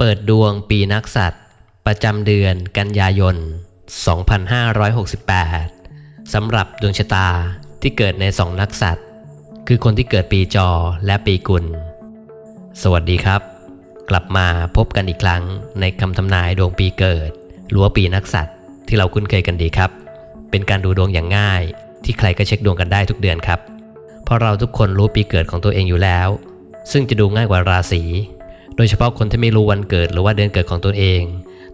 เปิดดวงปีนักสัตว์ ประจำเดือนกันยายน 2568 สำหรับดวงชะตาที่เกิดในสองนักสัตว์ คือคนที่เกิดปีจอและปีกุล สวัสดีครับ กลับมาพบกันอีกครั้งในคำทำนายดวงปีเกิดหรือว่าปีนักสัตว์ที่เราคุ้นเคยกันดีครับ เป็นการดูดวงอย่างง่าย ที่ใครก็เช็คดวงกันได้ทุกเดือนครับ เพราะเราทุกคนรู้ปีเกิดของตัวเองอยู่แล้ว ซึ่งจะดูง่ายกว่าราศี โดยเฉพาะคนที่ไม่รู้วันเกิดหรือว่าเดือนเกิดของตัวเอง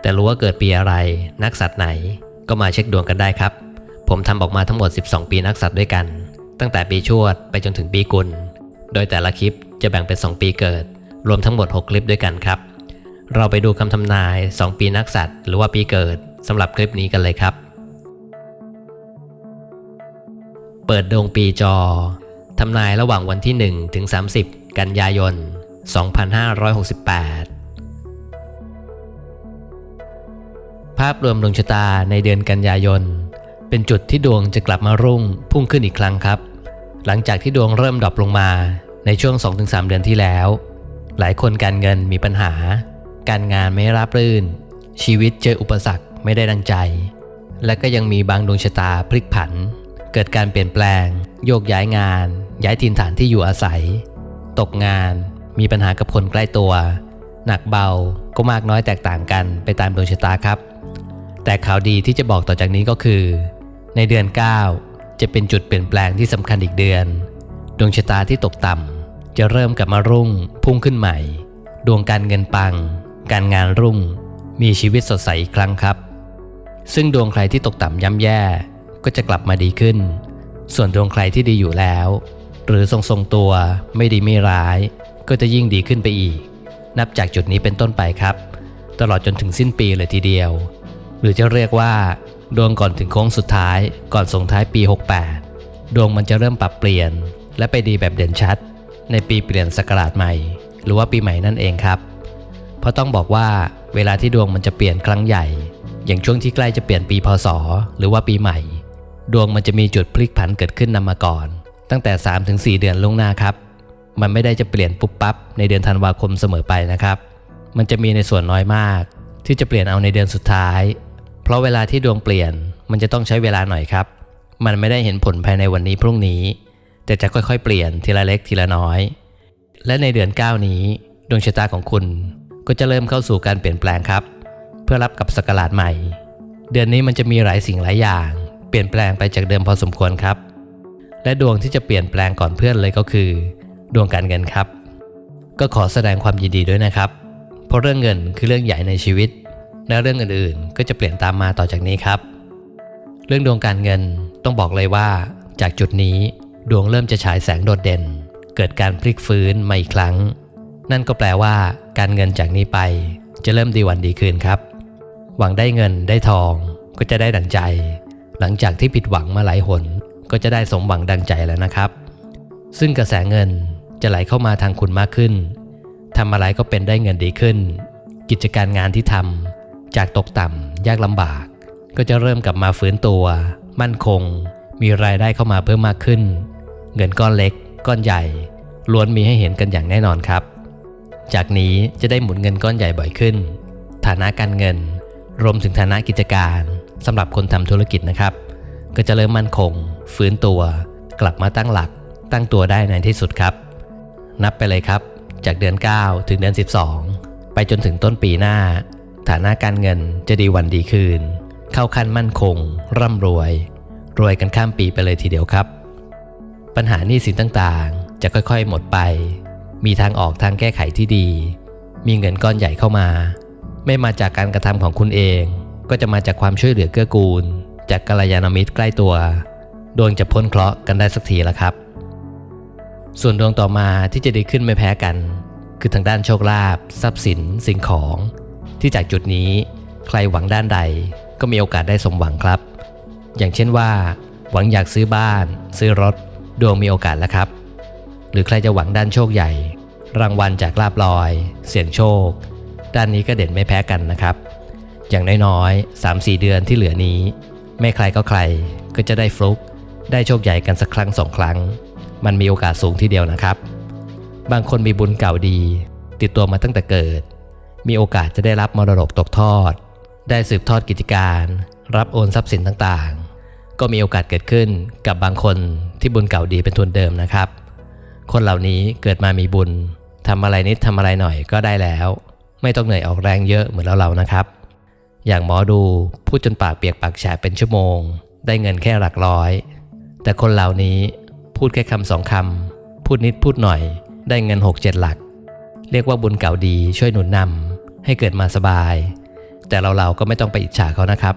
แต่รู้ว่าเกิดปีอะไร นักสัตว์ไหน ก็มาเช็คดวงกันได้ครับ ผมทำออกมาทั้งหมด 12 ปีนักสัตว์ด้วยกัน ตั้งแต่ปีชวดไปจนถึงปีกุล โดยแต่ละคลิปจะแบ่งเป็น 2 ปีเกิด รวมทั้งหมด 6 คลิปด้วยกันครับ เราไปดูคำทำนาย 2 ปีนักสัตว์ หรือว่าปีเกิดสำหรับคลิปนี้กันเลยครับ เปิดดวงปีจอทำนายระหว่างวันที่ 1 ถึง 30 กันยายน 2568 ภาพรวมดวงชะตาในเดือนกันยายน เป็นจุดที่ดวงจะกลับมารุ่งพุ่งขึ้นอีกครั้งครับ หลังจากที่ดวงเริ่มดรอปลงมาในช่วง 2-3 เดือนที่แล้ว หลายคนการเงินมีปัญหา การงานไม่ราบรื่น ชีวิตเจออุปสรรคไม่ได้ดังใจ และก็ยังมีบางดวงชะตาพลิกผัน เกิดการเปลี่ยนแปลง โยกย้ายงาน ย้ายถิ่นฐานที่อยู่อาศัย ตกงาน มีปัญหากับคนใกล้ตัว หนักเบาก็มากน้อยแตกต่างกันไปตามดวงชะตาครับ แต่ข่าวดีที่จะบอกต่อจากนี้ก็คือ ในเดือน 9 จะเป็นจุดเปลี่ยนแปลงที่สำคัญอีกเดือน ดวงชะตาที่ตกต่ำจะเริ่มกลับมารุ่งพุ่งขึ้นใหม่ ดวงการเงินปัง การงานรุ่ง มีชีวิตสดใสอีกครั้งครับ ซึ่งดวงใครที่ตกต่ำย่ำแย่ก็จะกลับมาดีขึ้น ส่วนดวงใครที่ดีอยู่แล้ว หรือทรงทรงตัวไม่ดีไม่ร้าย ก็จะยิ่งดีขึ้นไปอีก นับจากจุดนี้เป็นต้นไปครับ ตลอดจนถึงสิ้นปีเลยทีเดียว หรือจะเรียกว่าดวงก่อนถึงโค้งสุดท้ายก่อนส่งท้ายปี 68 ดวงมันจะเริ่มปรับเปลี่ยน และไปดีแบบเด่นชัด ในปีเปลี่ยนศักราชใหม่ หรือว่าปีใหม่นั่นเองครับ เพราะต้องบอกว่าเวลาที่ดวงมันจะเปลี่ยนครั้งใหญ่ อย่างช่วงที่ใกล้จะเปลี่ยนปีพศ หรือว่าปีใหม่ ดวงมันจะมีจุดพลิกผันเกิดขึ้นนำมาก่อน ตั้งแต่ 3-4 เดือนล่วงหน้าครับ มันไม่ได้จะเปลี่ยนปุ๊บปั๊บในเดือนธันวาคมเสมอไปนะครับ มันจะมีในส่วนน้อยมาก ที่จะเปลี่ยนเอาในเดือนสุดท้าย เพราะเวลาที่ดวงเปลี่ยนมันจะต้องใช้เวลาหน่อยครับ มันไม่ได้เห็นผลภายในวันนี้พรุ่งนี้ แต่จะค่อยๆ เปลี่ยนทีละเล็กทีละน้อย และในเดือน 9 นี้ ดวงชะตาของคุณก็จะเริ่มเข้าสู่การเปลี่ยนแปลงครับ เพื่อรับกับสกราชใหม่ เดือนนี้มันจะมีหลายสิ่งหลายอย่าง เปลี่ยนแปลงไปจากเดิมพอสมควรครับ และดวงที่จะเปลี่ยนแปลงก่อนเพื่อนเลยก็คือ ดวงการเงินครับ ก็ขอแสดงความยินดีด้วยนะครับ เพราะเรื่องเงินคือเรื่องใหญ่ในชีวิต และเรื่องอื่นๆ ก็จะเปลี่ยนตามมาต่อจากนี้ครับ เรื่องดวงการเงินต้องบอกเลยว่า จากจุดนี้ดวงเริ่มจะฉายแสงโดดเด่น เกิดการพลิกฟื้นมาอีกครั้ง นั่นก็แปลว่า การเงินจากนี้ไป จะเริ่มดีวันดีคืนครับ หวังได้เงินได้ทอง ก็จะได้ดังใจ หลังจากที่ผิดหวังมาหลายหนก็จะได้สมหวังดังใจแล้วนะครับ ซึ่งกระแสเงิน จะไหลเข้ามาทางคุณมากขึ้นทำอะไรก็เป็นได้เงินดีขึ้น กิจการงานที่ทำจากตกต่ำยากลำบาก ก็จะเริ่มกลับมาฟื้นตัว มั่นคง มีรายได้เข้ามาเพิ่มมากขึ้น เงินก้อนเล็ก ก้อนใหญ่ ล้วนมีให้เห็นกันอย่างแน่นอนครับ จากนี้จะได้หมุนเงินก้อนใหญ่บ่อยขึ้น ฐานะการเงิน รวมถึงฐานะกิจการสำหรับคนทำธุรกิจนะครับ ก็จะเริ่มมั่นคง ฟื้นตัว กลับมาตั้งหลัก ตั้งตัวได้ในที่สุดครับ นับไปเลยครับ จากเดือน 9 ถึงเดือน 12 ไปจนถึงต้นปีหน้า ฐานะการเงินจะดีวันดีคืน เข้าขั้นมั่นคง ร่ำรวย รวยกันข้ามปีไปเลยทีเดียวครับ ปัญหาหนี้สินต่างๆ จะค่อยๆหมดไป มีทางออกทางแก้ไขที่ดี มีเงินก้อนใหญ่เข้ามา ไม่มาจากการกระทำของคุณเอง ก็จะมาจากความช่วยเหลือเกื้อกูล จากกัลยาณมิตรใกล้ตัวดวงจะพ้นเคราะห์กันได้สักทีละครับ ส่วนดวงต่อมาที่จะดีขึ้นไม่แพ้กัน คือทางด้านโชคลาภทรัพย์สิน สิ่งของ ที่จากจุดนี้ใครหวังด้านใดก็มีโอกาสได้สมหวังครับ อย่างเช่นว่า หวังอยากซื้อบ้าน ซื้อรถ ดวงมีโอกาสแล้วครับ หรือใครจะหวังด้านโชคใหญ่ รางวัลจากลาบลอย เสี่ยงโชค ด้านนี้ก็เด่นไม่แพ้กันนะครับ อย่างน้อยๆ3-4 เดือนที่เหลือนี้ ไม่ใครก็ใครก็จะได้ฟลุกได้โชคใหญ่กันสักครั้งสองครั้ง มันมีโอกาสสูงทีเดียวนะครับ บางคนมีบุญเก่าดี ติดตัวมาตั้งแต่เกิด มีโอกาสจะได้รับมรดกตกทอด ได้สืบทอดกิจการ รับโอนทรัพย์สินต่างๆ ก็มีโอกาสเกิดขึ้นกับบางคนที่บุญเก่าดีเป็นทุนเดิมนะครับ คนเหล่านี้เกิดมามีบุญทำอะไรนิดทำอะไรหน่อยก็ได้แล้ว ไม่ต้องเหนื่อยออกแรงเยอะเหมือนเราๆนะครับ อย่างหมอดูพูดจนปากเปียกปากแฉะเป็นชั่วโมง ได้เงินแค่หลักร้อย แต่คนเหล่านี้ พูดแค่คำสองคำพูดนิดพูดหน่อย ได้เงิน6กเจ็ดหลัก เรียกว่าบุญเก่าดีช่วยหนุนนำให้เกิดมาสบาย แต่เราเราก็ไม่ต้องไปอิจฉาเขานะครับ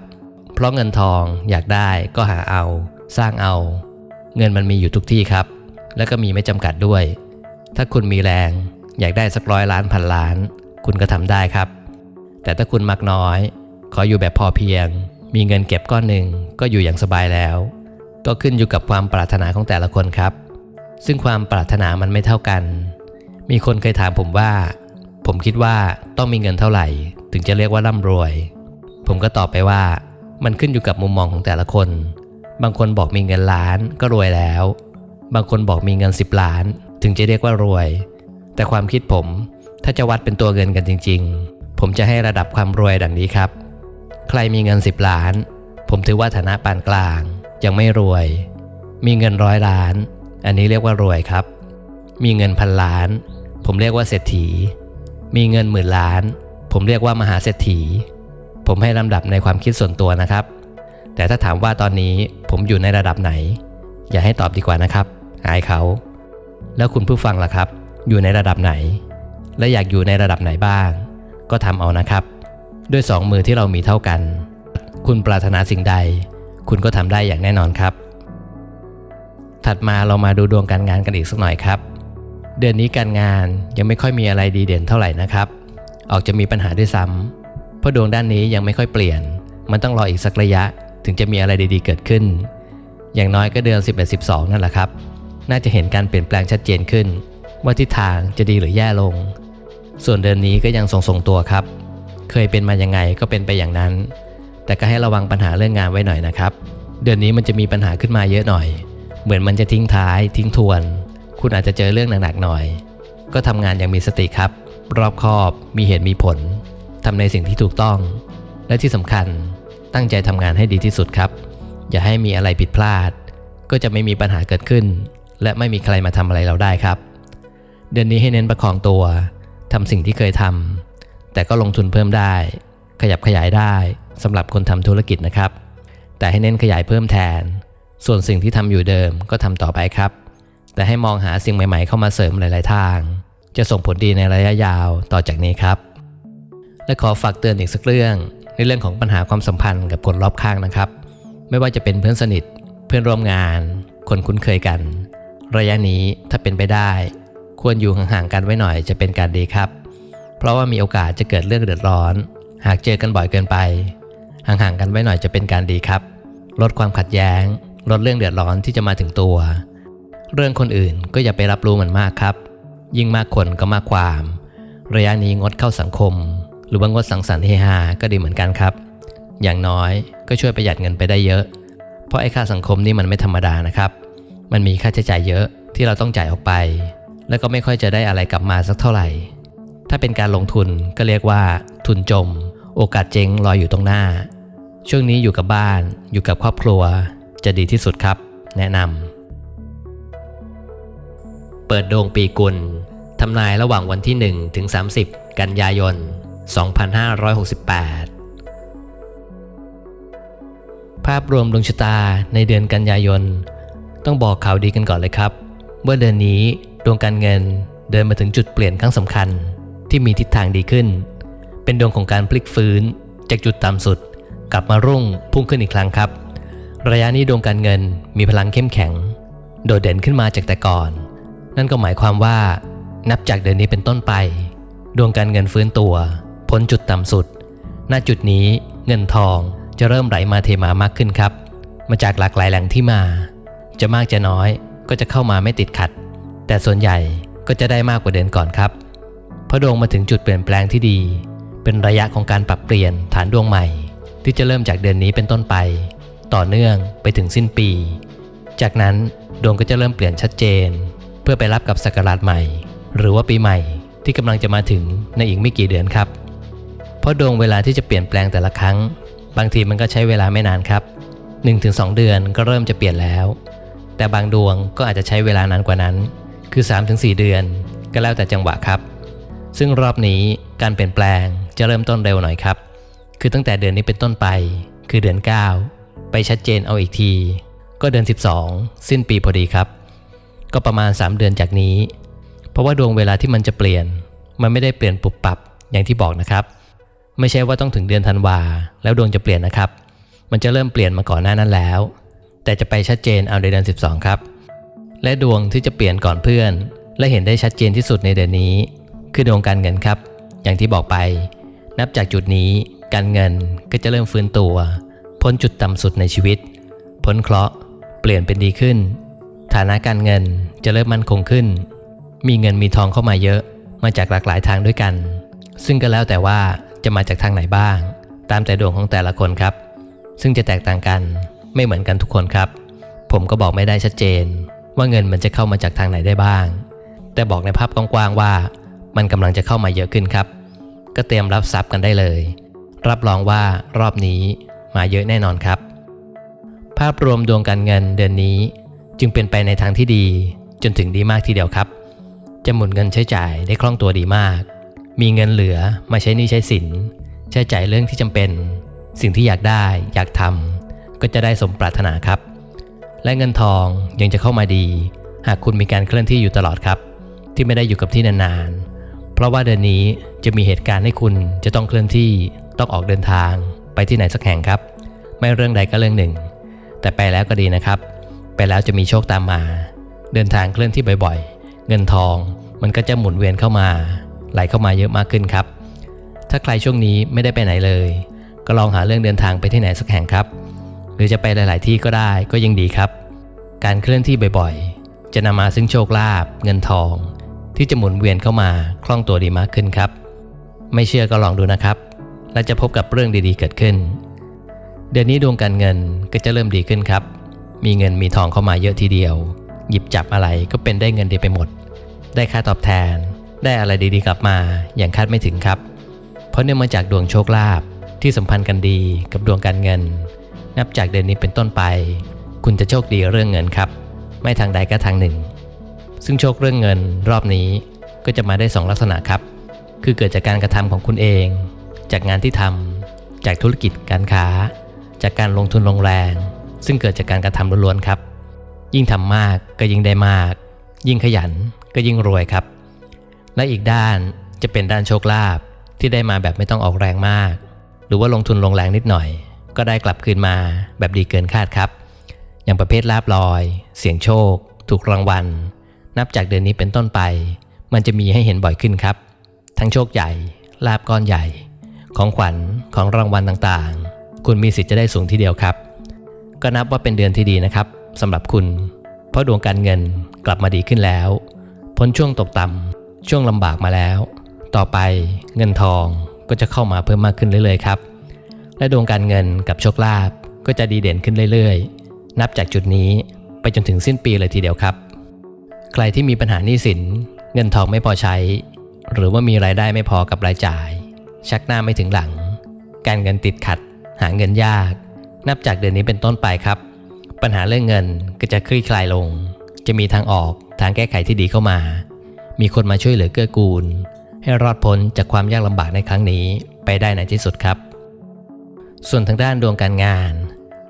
เพราะเงินทองอยากได้ก็หาเอา สร้างเอา เงินมันมีอยู่ทุกที่ครับ แล้วก็มีไม่จำกัดด้วย ถ้าคุณมีแรง อยากได้สักร้อยล้านพันล้าน คุณก็ทำได้ครับ แต่ถ้าคุณมักน้อย ขออยู่แบบพอเพียง มีเงินเก็บก้อนหนึ่งก็อยู่อย่างสบายแล้ว ก็ขึ้นอยู่กับความปรารถนาของแต่ละคนครับ ซึ่งความปรารถนามันไม่เท่ากัน มีคนเคยถามผมว่า ผมคิดว่าต้องมีเงินเท่าไหร่ ถึงจะเรียกว่าร่ำรวย ผมก็ตอบไปว่า มันขึ้นอยู่กับมุมมองของแต่ละคน บางคนบอกมีเงินล้านก็รวยแล้ว บางคนบอกมีเงิน 10 ล้าน ถึงจะเรียกว่ารวย แต่ความคิดผมถ้าจะวัดเป็นตัวเงินกันจริง ๆ ผมจะให้ระดับความรวยดังนี้ครับ ใครมีเงิน 10 ล้าน ผมถือว่าฐานะปานกลาง ยังไม่รวย มีเงินร้อยล้าน อันนี้เรียกว่ารวยครับ มีเงินพันล้าน ผมเรียกว่าเศรษฐี มีเงินหมื่นล้าน ผมเรียกว่ามหาเศรษฐี ผมให้ลำดับในความคิดส่วนตัวนะครับ แต่ถ้าถามว่าตอนนี้ผมอยู่ในระดับไหน อย่าให้ตอบดีกว่านะครับอายเขา แล้วคุณผู้ฟังล่ะครับ อยู่ในระดับไหน และอยากอยู่ในระดับไหนบ้าง ก็ทำเอานะครับ ด้วยสองมือที่เรามีเท่ากัน คุณปรารถนาสิ่งใด คุณก็ทำได้อย่างแน่นอนครับ ถัดมาเรามาดูดวงการงานกันอีกสักหน่อยครับ เดือนนี้การงานยังไม่ค่อยมีอะไรดีเด่นเท่าไหร่นะครับ ออกจะมีปัญหาด้วยซ้ำเพราะดวงด้านนี้ยังไม่ค่อยเปลี่ยน มันต้องรออีกสักระยะถึงจะมีอะไรดีๆเกิดขึ้น อย่างน้อยก็เดือน 11 12 นั่นแหละครับ น่าจะเห็นการเปลี่ยนแปลงชัดเจนขึ้น ว่าทิศทางจะดีหรือแย่ลง ส่วนเดือนนี้ก็ยังทรงๆตัวครับ เคยเป็นมายังไงก็เป็นไปอย่างนั้น แต่ก็ให้ระวังปัญหาเรื่องงานไว้หน่อยนะครับ เดือนนี้มันจะมีปัญหาขึ้นมาเยอะหน่อย เหมือนมันจะทิ้งท้าย ทิ้งทวน คุณอาจจะเจอเรื่องหนักๆหน่อย ก็ทำงานอย่างมีสติครับ รอบคอบมีเหตุมีผลทำในสิ่งที่ถูกต้อง และที่สำคัญตั้งใจทำงานให้ดีที่สุดครับ อย่าให้มีอะไรผิดพลาด ก็จะไม่มีปัญหาเกิดขึ้น และไม่มีใครมาทำอะไรเราได้ครับ เดือนนี้ให้เน้นประคองตัวทำสิ่งที่เคยทำแต่ก็ลงทุนเพิ่มได้ ขยับขยายได้ สำหรับคนทำธุรกิจนะครับ แต่ให้เน้นขยายเพิ่มแทน ส่วนสิ่งที่ทำอยู่เดิมก็ทำต่อไปครับ แต่ให้มองหาสิ่งใหม่ๆ เข้ามาเสริมหลาย ๆ ทาง จะส่งผลดีในระยะยาวต่อจากนี้ครับ และขอฝากเตือนอีกสักเรื่องในเรื่องของปัญหาความสัมพันธ์กับคนรอบข้างนะครับ ไม่ว่าจะเป็นเพื่อนสนิท เพื่อนร่วมงาน คนคุ้นเคยกัน ระยะนี้ถ้าเป็นไปได้ ควรอยู่ห่างๆกันไว้หน่อยจะเป็นการดีครับ เพราะว่ามีโอกาสจะเกิดเรื่องเดือดร้อน หากเจอกันบ่อยเกินไป ห่างๆกันไว้หน่อยจะเป็นการดีครับ ลดความขัดแย้ง ลดเรื่องเดือดร้อนที่จะมาถึงตัว เรื่องคนอื่นก็อย่าไปรับรู้มันมากครับ ยิ่งมากคนก็มากความ ระยะนี้งดเข้าสังคม หรือว่างดสังสรรค์เฮฮาก็ดีเหมือนกันครับ อย่างน้อยก็ช่วยประหยัดเงินไปได้เยอะ เพราะไอ้ค่าสังคมนี่มันไม่ธรรมดานะครับ มันมีค่าใช้จ่ายเยอะที่เราต้องจ่ายออกไป แล้วก็ไม่ค่อยจะได้อะไรกลับมาสักเท่าไหร่ ถ้าเป็นการลงทุนก็เรียกว่า ทุนจม โอกาสเจ๊งรอยอยู่ตรงหน้า ช่วงนี้อยู่กับบ้านอยู่กับครอบครัวจะดีที่สุดครับ แนะนำเปิดดวงปีกุลทำนายระหว่างวันที่ 1 ถึง 30 กันยายน 2568 ภาพรวมดวงชะตาในเดือนกันยายน ต้องบอกข่าวดีกันก่อนเลยครับ เมื่อเดือนนี้ดวงการเงินเดินมาถึงจุดเปลี่ยนครั้งสำคัญที่มีทิศทางดีขึ้น เป็นดวงของการพลิกฟื้นจากจุดต่ำสุด กลับมารุ่งพุ่งขึ้นอีกครั้งครับ ระยะนี้ดวงการเงินมีพลังเข้มแข็ง โดดเด่นขึ้นมาจากแต่ก่อน นั่นก็หมายความว่า นับจากเดือนนี้เป็นต้นไป ดวงการเงินฟื้นตัว พ้นจุดต่ำสุด ณจุดนี้เงินทองจะเริ่มไหลมาเทมามากขึ้นครับ มาจากหลากหลายแหล่งที่มา จะมากจะน้อยก็จะเข้ามาไม่ติดขัด แต่ส่วนใหญ่ก็จะได้มากกว่าเดือนก่อนครับเพราะดวงมาถึงจุดเปลี่ยนแปลงที่ดี เป็นระยะของการปรับเปลี่ยนฐานดวงใหม่ ที่จะเริ่มจากเดือนนี้เป็นต้นไป ต่อเนื่องไปถึงสิ้นปี จากนั้นดวงก็จะเริ่มเปลี่ยนชัดเจน เพื่อไปรับกับศักราชใหม่ หรือว่าปีใหม่ที่กำลังจะมาถึงในอีกไม่กี่เดือนครับ เพราะดวงเวลาที่จะเปลี่ยนแปลงแต่ละครั้ง บางทีมันก็ใช้เวลาไม่นานครับ 1-2 เดือนก็เริ่มจะเปลี่ยนแล้ว แต่บางดวงก็อาจจะใช้เวลานานกว่านั้น คือ 3-4 เดือนก็แล้วแต่จังหวะครับ ซึ่งรอบนี้การเปลี่ยนแปลงจะเริ่มต้นเร็วหน่อยครับ คือตั้งแต่เดือนนี้เป็นต้นไป คือเดือน 9 ไปชัดเจนเอาอีกที ก็เดือน 12 สิ้นปีพอดีครับ ก็ประมาณ 3 เดือนจากนี้ เพราะว่าดวงเวลาที่มันจะเปลี่ยน มันไม่ได้เปลี่ยนปุบปับอย่างที่บอกนะครับ ไม่ใช่ว่าต้องถึงเดือนธันวาแล้วดวงจะเปลี่ยนนะครับ มันจะเริ่มเปลี่ยนมาก่อนหน้านั้นแล้ว แต่จะไปชัดเจนเอาในเดือน 12 ครับ และดวงที่จะเปลี่ยนก่อนเพื่อน และเห็นได้ชัดเจนที่สุดในเดือนนี้ คือดวงการเงินครับ อย่างที่บอกไป นับจากจุดนี้ การเงินก็จะเริ่มฟื้นตัว พ้นจุดต่ำสุดในชีวิต พ้นเคราะห์เปลี่ยนเป็นดีขึ้น ฐานะการเงินจะเริ่มมั่นคงขึ้น มีเงินมีทองเข้ามาเยอะ มาจากหลากหลายทางด้วยกัน ซึ่งก็แล้วแต่ว่าจะมาจากทางไหนบ้าง ตามแต่ดวงของแต่ละคนครับ ซึ่งจะแตกต่างกันไม่เหมือนกันทุกคนครับ ผมก็บอกไม่ได้ชัดเจน ว่าเงินมันจะเข้ามาจากทางไหนได้บ้าง แต่บอกในภาพกว้างๆว่า มันกำลังจะเข้ามาเยอะขึ้นครับ ก็เตรียมรับทรัพย์กันได้เลย รับรองว่ารอบนี้มาเยอะแน่นอนครับ ภาพรวมดวงการเงินเดือนนี้จึงเป็นไปในทางที่ดีจนถึงดีมากทีเดียวครับ จะหมุนเงินใช้จ่ายได้คล่องตัวดีมาก มีเงินเหลือมาใช้นี้ใช้สิน ใช้จ่ายเรื่องที่จำเป็น สิ่งที่อยากได้อยากทำก็จะได้สมปรารถนาครับ และเงินทองยังจะเข้ามาดี หากคุณมีการเคลื่อนที่อยู่ตลอดครับ ที่ไม่ได้อยู่กับที่นานๆ เพราะว่าเดือนนี้จะมีเหตุการณ์ให้คุณจะต้องเคลื่อนที่ ต้องออกเดินทางไปที่ไหนสักแห่งครับ ไม่เรื่องใดก็เรื่องหนึ่ง แต่ไปแล้วก็ดีนะครับ ไปแล้วจะมีโชคตามมา เดินทางเคลื่อนที่บ่อยๆ เงินทองมันก็จะหมุนเวียนเข้ามา ไหลเข้ามาเยอะมากขึ้นครับ ถ้าใครช่วงนี้ไม่ได้ไปไหนเลย ก็ลองหาเรื่องเดินทางไปที่ไหนสักแห่งครับ หรือจะไปหลาย ๆ ที่ก็ได้ก็ยังดีครับ การเคลื่อนที่บ่อยๆ จะนำมาซึ่งโชคลาภเงินทอง ที่จะหมุนเวียนเข้ามาคล่องตัวดีมากขึ้นครับ ไม่เชื่อก็ลองดูนะครับ และจะพบกับเรื่องดีๆเกิดขึ้น เดือนนี้ดวงการเงินก็จะเริ่มดีขึ้นครับ มีเงินมีทองเข้ามาเยอะทีเดียว หยิบจับอะไรก็เป็นได้เงินดีไปหมด ได้ค่าตอบแทน ได้อะไรดีๆกลับมาอย่างคาดไม่ถึงครับ เพราะเนื่องมาจากดวงโชคลาภที่สัมพันธ์กันดีกับดวงการเงิน นับจากเดือนนี้เป็นต้นไป คุณจะโชคดีเรื่องเงินครับ ไม่ทางใดก็ทางหนึ่ง ซึ่งโชคเรื่องเงินรอบนี้ก็จะมาได้สองลักษณะครับ คือเกิดจากการกระทำของคุณเอง จากงานที่ทำจากธุรกิจการค้า จากการลงทุนลงแรง ซึ่งเกิดจากการกระทำล้วนๆครับ ยิ่งทำมากก็ยิ่งได้มาก ยิ่งขยันก็ยิ่งรวยครับ และอีกด้านจะเป็นด้านโชคลาภที่ได้มาแบบไม่ต้องออกแรงมาก หรือว่าลงทุนลงแรงนิดหน่อย ก็ได้กลับคืนมาแบบดีเกินคาดครับ อย่างประเภทลาบลอย เสี่ยงโชค ถูกรางวัล นับจากเดือนนี้เป็นต้นไป มันจะมีให้เห็นบ่อยขึ้นครับ ทั้งโชคใหญ่ลาบก้อนใหญ่ ของขวัญของรางวัลต่างๆ คุณมีสิทธิ์จะได้สูงทีเดียวครับ ก็นับว่าเป็นเดือนที่ดีนะครับสำหรับคุณ เพราะดวงการเงินกลับมาดีขึ้นแล้ว พ้นช่วงตกต่ำช่วงลำบากมาแล้ว ต่อไปเงินทองก็จะเข้ามาเพิ่มมากขึ้นเรื่อยๆครับ และดวงการเงินกับโชคลาภก็จะดีเด่นขึ้นเรื่อยๆ นับจากจุดนี้ไปจนถึงสิ้นปีเลยทีเดียวครับ ใครที่มีปัญหาหนี้สิน เงินทองไม่พอใช้ หรือว่ามีรายได้ไม่พอกับรายจ่าย ชักหน้าไม่ถึงหลัง การเงินติดขัด หาเงินยาก นับจากเดือนนี้เป็นต้นไปครับ ปัญหาเรื่องเงินก็จะคลี่คลายลง จะมีทางออกทางแก้ไขที่ดีเข้ามา มีคนมาช่วยเหลือเกื้อกูล ให้รอดพ้นจากความยากลำบากในครั้งนี้ไปได้ในที่สุดครับ ส่วนทางด้านดวงการงาน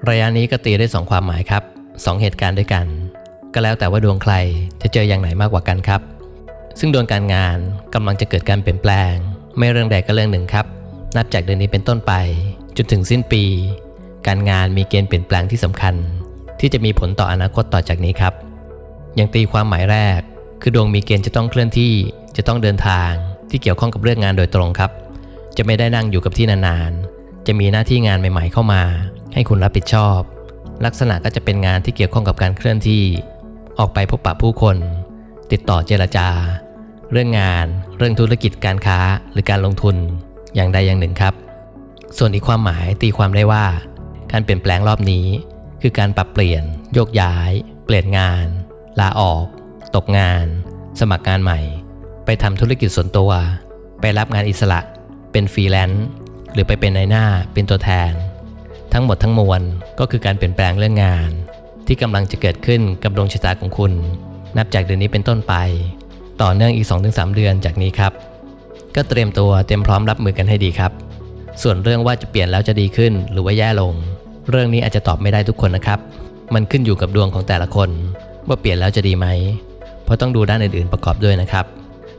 ระยะนี้ก็ตีได้สองความหมายครับสองเหตุการณ์ด้วยกัน ก็แล้วแต่ว่าดวงใครจะเจออย่างไหนมากกว่ากันครับ ซึ่งดวงการงานกำลังจะเกิดการเปลี่ยนแปลง ไม่เรื่องใดก็เรื่องหนึ่งครับ นับจากเดือนนี้เป็นต้นไป จนถึงสิ้นปี การงานมีเกณฑ์เปลี่ยนแปลงที่สำคัญ ที่จะมีผลต่ออนาคตต่อจากนี้ครับ อย่างตีความหมายแรก คือดวงมีเกณฑ์จะต้องเคลื่อนที่ จะต้องเดินทางที่เกี่ยวข้องกับเรื่องงานโดยตรงครับ จะไม่ได้นั่งอยู่กับที่นานๆ จะมีหน้าที่งานใหม่ ๆ เข้ามา ให้คุณรับผิดชอบ ลักษณะก็จะเป็นงานที่เกี่ยวข้องกับการเคลื่อนที่ ออกไปพบปะผู้คน ติดต่อเจรจา เรื่องงาน เรื่องธุรกิจการค้าหรือการลงทุนอย่างใดอย่างหนึ่งครับ ส่วนอีกความหมายตีความได้ว่า การเปลี่ยนแปลงรอบนี้ คือการปรับเปลี่ยน โยกย้าย เปลี่ยนงาน ลาออก ตกงาน สมัครงานใหม่ ไปทำธุรกิจส่วนตัว ไปรับงานอิสระ เป็นฟรีแลนซ์หรือไปเป็นนายหน้าเป็นตัวแทน ทั้งหมดทั้งมวลก็คือการเปลี่ยนแปลงเรื่องงาน ที่กำลังจะเกิดขึ้นกับดวงชะตาของคุณ นับจากเดือนนี้เป็นต้นไป ต่อเนื่องอีก 2-3 เดือนจากนี้ครับ ก็เตรียมตัวเตรียมพร้อมรับมือกันให้ดีครับ ส่วนเรื่องว่าจะเปลี่ยนแล้วจะดีขึ้นหรือว่าแย่ลง เรื่องนี้อาจจะตอบไม่ได้ทุกคนนะครับ มันขึ้นอยู่กับดวงของแต่ละคน ว่าเปลี่ยนแล้วจะดีไหม เพราะต้องดูด้านอื่นๆประกอบด้วยนะครับ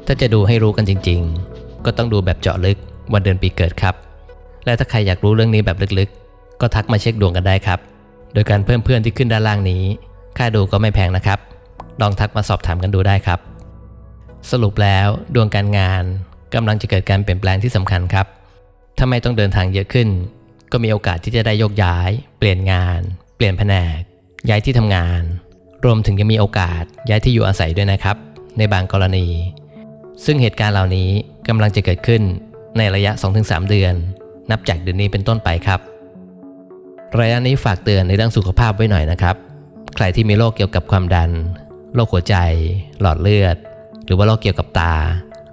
ถ้าจะดูให้รู้กันจริง ๆ ก็ต้องดูแบบเจาะลึกวันเดือนปีเกิดครับ และถ้าใครอยากรู้เรื่องนี้แบบลึกๆ ก็ทักมาเช็คดวงกันได้ครับ โดยการเพิ่มเพื่อนที่ขึ้นด้านล่างนี้ ค่าดูก็ไม่แพงนะครับ ลองทักมาสอบถามกันดูได้ครับ สรุปแล้วดวงการงานกำลังจะเกิดการเปลี่ยนแปลงที่สำคัญครับ ถ้าไม่ต้องเดินทางเยอะขึ้น ก็มีโอกาสที่จะได้ยกย้าย เปลี่ยนงาน เปลี่ยนแผนก ย้ายที่ทำงาน รวมถึงยังมีโอกาสย้ายที่อยู่อาศัยด้วยนะครับ ในบางกรณี ซึ่งเหตุการณ์เหล่านี้กำลังจะเกิดขึ้นในระยะ 2-3 เดือน นับจากเดือนนี้เป็นต้นไปครับ ระยะนี้ฝากเตือนในเรื่องสุขภาพไว้หน่อยนะครับ ใครที่มีโรคเกี่ยวกับความดัน โรคหัวใจ หลอดเลือด หรือว่าโรคเกี่ยวกับตา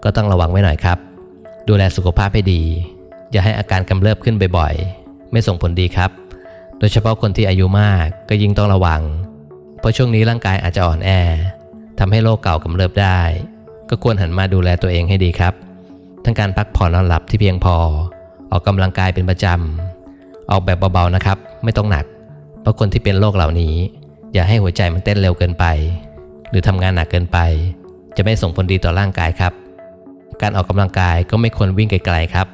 ก็ต้องระวังไว้หน่อยครับ ดูแลสุขภาพให้ดี อย่าให้อาการกำเริบขึ้นบ่อยๆ ไม่ส่งผลดีครับ โดยเฉพาะคนที่อายุมากก็ยิ่งต้องระวัง เพราะช่วงนี้ร่างกายอาจจะอ่อนแอทำให้โรคเก่ากำเริบได้ ก็ควรหันมาดูแลตัวเองให้ดีครับ ทั้งการพักผ่อนนอนหลับที่เพียงพอ ออกกำลังกายเป็นประจำ ออกแบบเบาๆนะครับ ไม่ต้องหนัก เพราะคนที่เป็นโรคเหล่านี้ อย่าให้หัวใจมันเต้นเร็วเกินไป หรือทำงานหนักเกินไป จะไม่ส่งผลดีต่อร่างกายครับ การออกกำลังกายก็ไม่ควรวิ่งไกลๆครับ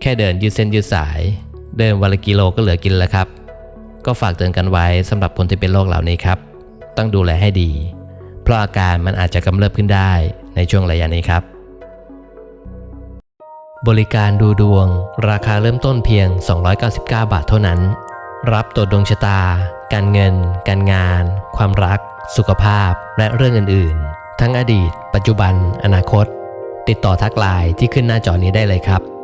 แค่เดินยืดเส้นยืดสาย เดินวันละกิโลก็เหลือกินแล้วครับ ก็ฝากเตือนกันไว้สำหรับคนที่เป็นโรคเหล่านี้ครับ ต้องดูแลให้ดี เพราะอาการมันอาจจะกำเริบขึ้นได้ในช่วงระยะนี้ครับ บริการดูดวง ราคาเริ่มต้นเพียง 299 บาทเท่านั้น รับตรวจดวงชะตา การเงิน การงาน ความรัก สุขภาพ และเรื่องอื่นๆ ทั้งอดีต ปัจจุบัน อนาคต ติดต่อทักไลน์ที่ขึ้นหน้าจอนี้ได้เลยครับ